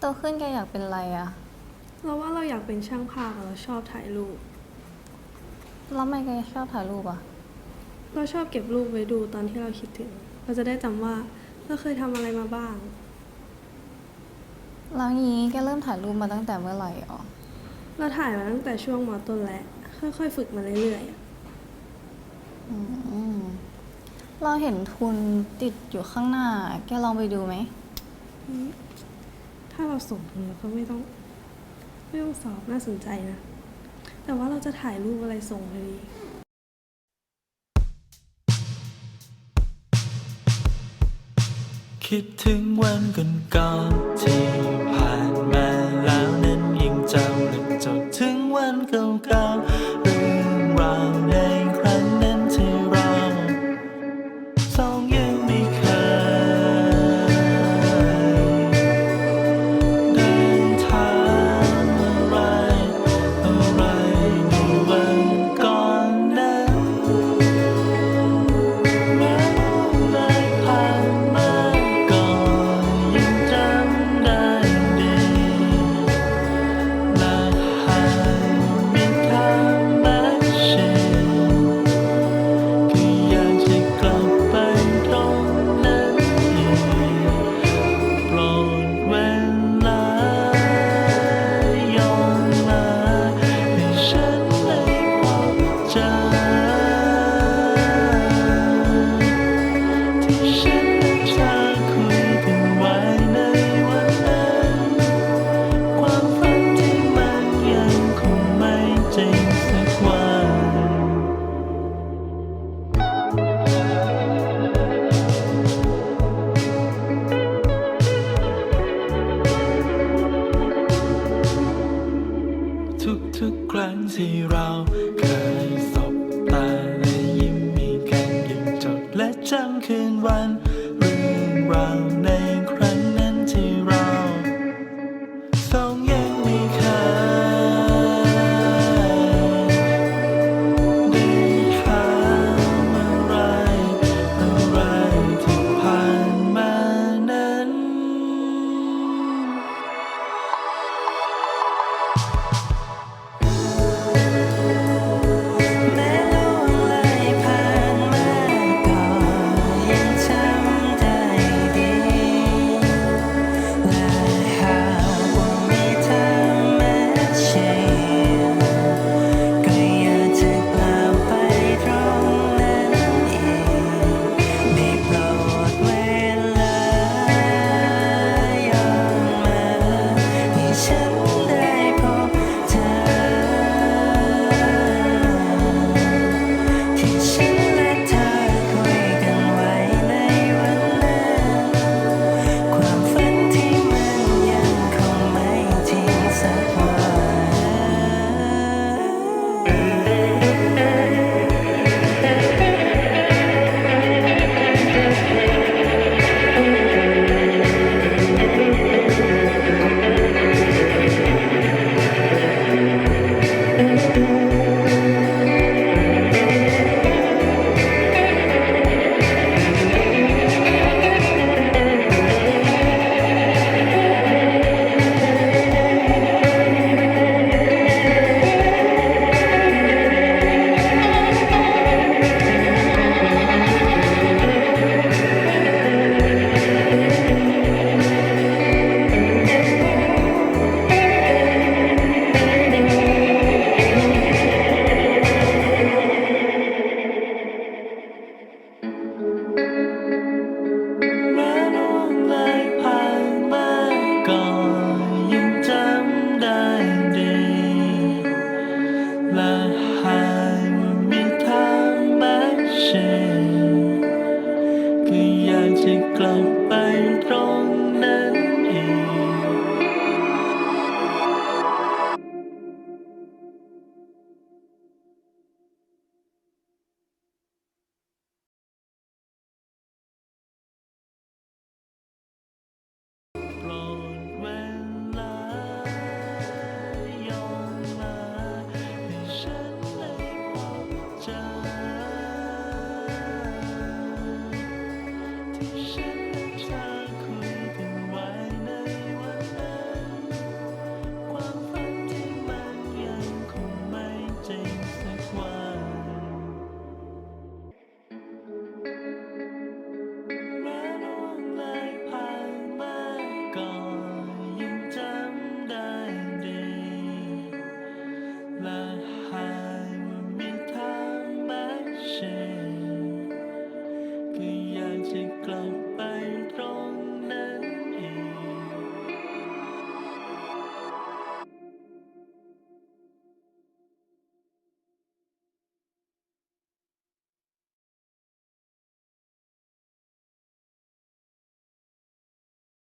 โตขึ้นแกอยากเป็นอะไรอะเราว่าเราอยากเป็นช่างภาพอะเราชอบถ่ายรูป แล้วทำไมแกชอบถ่ายรูปอะเราชอบเก็บรูปไว้ดูตอนที่เราคิดถึง เราจะได้จำว่าเราเคยทำอะไรมาบ้าง แล้วนี้แกเริ่มถ่ายรูปมาตั้งแต่เมื่อไหร่อ๋อเราถ่ายมาตั้งแต่ช่วงมต้นแล้วค่อยๆ ฝึกมาเรื่อยๆอะอืมเราเห็นทุนติดอยู่ข้างหน้า แกลองไปดูไหม ถ้าเราส่งเราก็ไม่ต้องไม่ต้องสอบน่าสนใจนะ แต่ว่าเราจะถ่ายรูปอะไรส่งไปดีคิดถึงวันก่อนๆที่ผ่านมาแล้วนั้นยังจำและจดถึงวันเก่า ที่เราเคยสบตาและยิ้มมีกันยังจดและจำคืนวัน